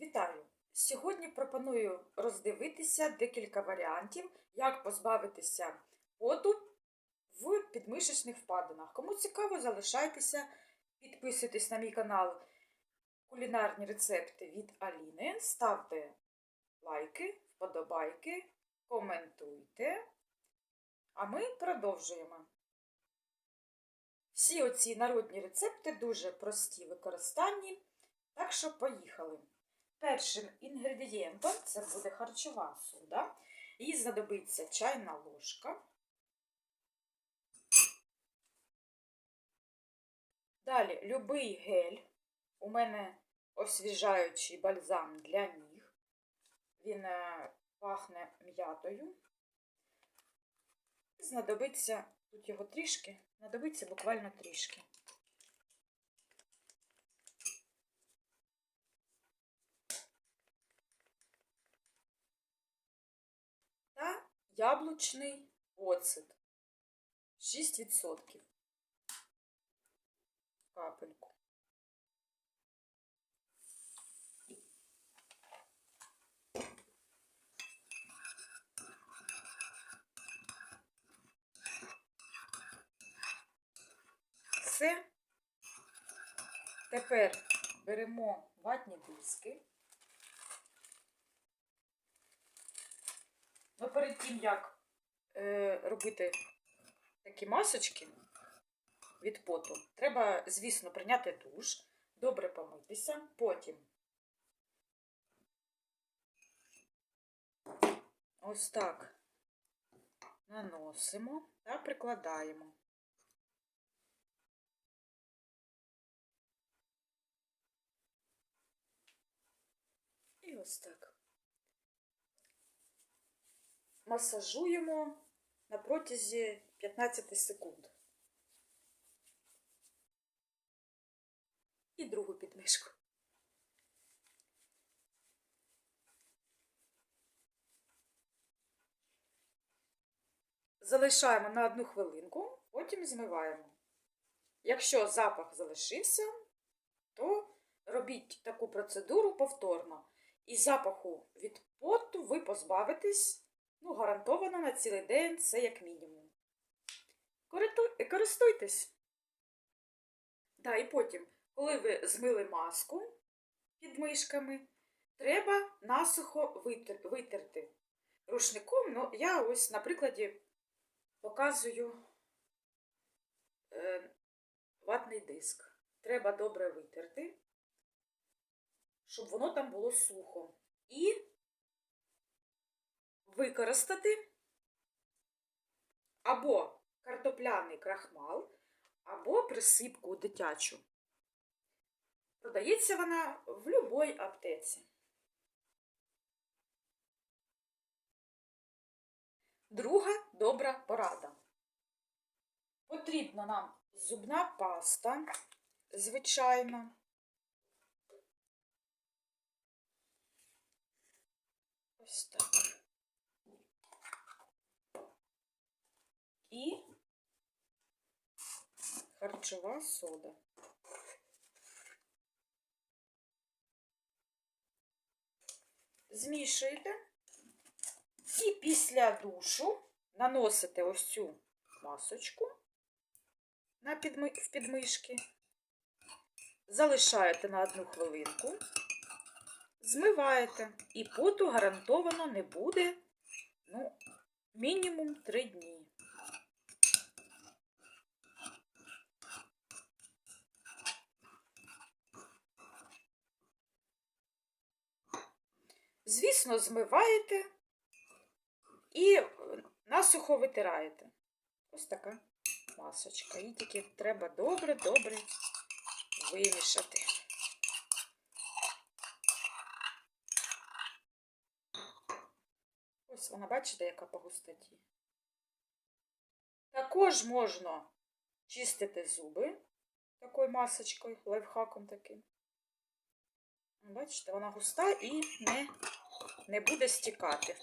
Вітаю! Сьогодні пропоную роздивитися декілька варіантів, як позбавитися поту в підмишечних впадинах. Кому цікаво, залишайтеся, підписуйтесь на мій канал Кулінарні рецепти від Аліни, ставте лайки, вподобайки, коментуйте. А ми продовжуємо. Всі оці народні рецепти дуже прості в використанні, так що поїхали. Першим інгредієнтом це буде харчова сода. Їй знадобиться чайна ложка. Далі любий гель. У мене освіжаючий бальзам для ніг. Він е, пахне м'ятою. Знадобиться, тут його трішки, знадобиться буквально трішки. та яблучний оцет 6%. Капельку. Все. Тепер беремо ватні диски. Ну, перед тим, як е, робити такі масочки від поту, треба, звісно, прийняти душ, добре помитися, потім ось так наносимо та прикладаємо. І ось так. Масажуємо на протязі 15 секунд. І другу підмишку. Залишаємо на одну хвилинку, потім змиваємо. Якщо запах залишився, то робіть таку процедуру повторно. І запаху від поту ви позбавитесь Ну, гарантовано на цілий день це як мінімум. Користуйтесь. Да, і потім, коли ви змили маску під мишками, треба насухо витер- витерти рушником. Ну, я ось на прикладі показую е, ватний диск. Треба добре витерти, щоб воно там було сухо. І використати або картопляний крахмал, або присипку дитячу. Продається вона в будь-якій аптеці. Друга добра порада. Потрібна нам зубна паста, звичайно. Ось так. І харчова сода. Змішуєте і після душу наносите ось цю масочку на підми... в підмишки, залишаєте на одну хвилинку, змиваєте, і поту гарантовано не буде ну, мінімум 3 дні. Звісно, змиваєте і насухо витираєте. Ось така масочка. Її тільки треба добре-добре вимішати. Ось вона, бачите, яка по густоті. Також можна чистити зуби такою масочкою, лайфхаком таким. Бачите, вона густа і не, не буде стікати.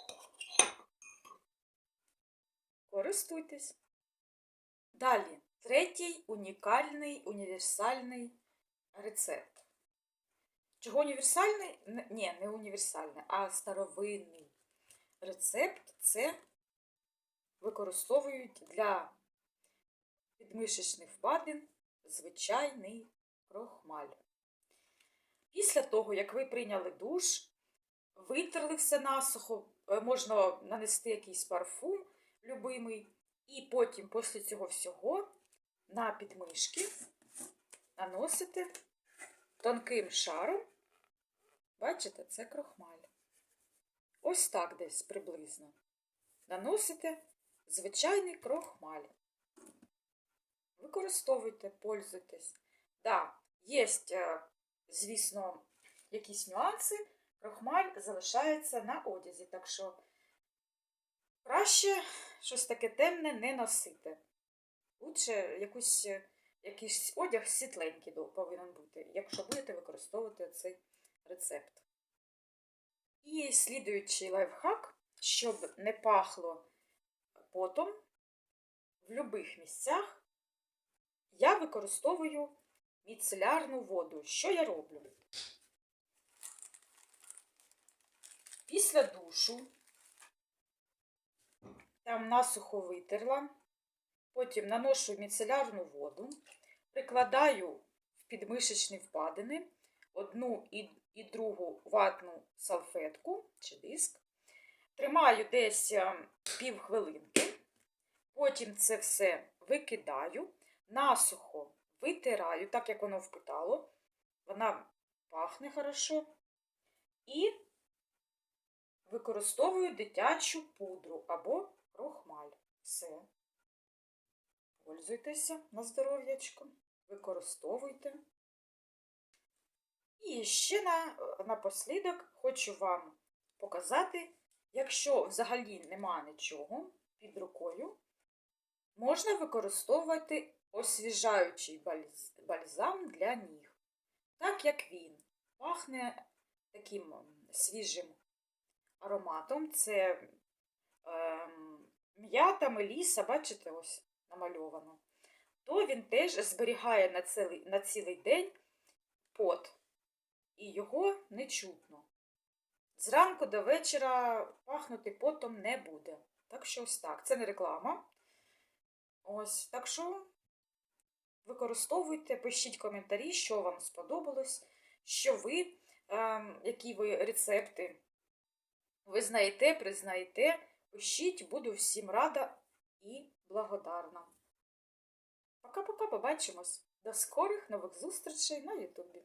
Користуйтесь. Далі, третій унікальний універсальний рецепт. Чого універсальний? Ні, не універсальний, а старовинний рецепт це використовують для підмишечних впадин звичайний крохмаль. Після того, як ви прийняли душ, витерли все насухо, е, можна нанести якийсь парфум любимий, і потім, після цього всього, на підмишки наносите тонким шаром. Бачите, це крохмаль. Ось так десь приблизно. Наносите звичайний крохмаль. Використовуйте, пользуйтесь. Да, є, звісно, якісь нюанси. Крохмаль залишається на одязі, так що краще щось таке темне не носити. Лучше якусь, якийсь одяг світленький повинен бути, якщо будете використовувати цей рецепт. І слідуючий лайфхак, щоб не пахло потом в будь-яких місцях, я використовую міцелярну воду. Що я роблю? Після душу там насухо витерла, потім наношу міцелярну воду, прикладаю в підмишечні впадини одну і, і другу ватну салфетку чи диск, тримаю десь е, пів хвилинки, потім це все викидаю, насухо витираю, так як воно впитало, вона пахне хорошо, і використовую дитячу пудру або крохмаль. Все. Пользуйтеся на здоров'ячко, використовуйте. І ще на, напослідок хочу вам показати, якщо взагалі нема нічого під рукою, можна використовувати освіжаючий бальзам для ніг. Так як він пахне таким свіжим ароматом. Це ем, м'ята, меліса, бачите, ось намальовано. То він теж зберігає на цілий, на цілий день пот, і його не чутно. Зранку до вечора пахнути потом не буде. Так що ось так. Це не реклама. Ось, так що використовуйте, пишіть коментарі, що вам сподобалось, що ви, ем, які ви рецепти ви знаєте, признаєте, пишіть, буду всім рада і благодарна. Пока-пока, побачимось. До скорих нових зустрічей на Ютубі.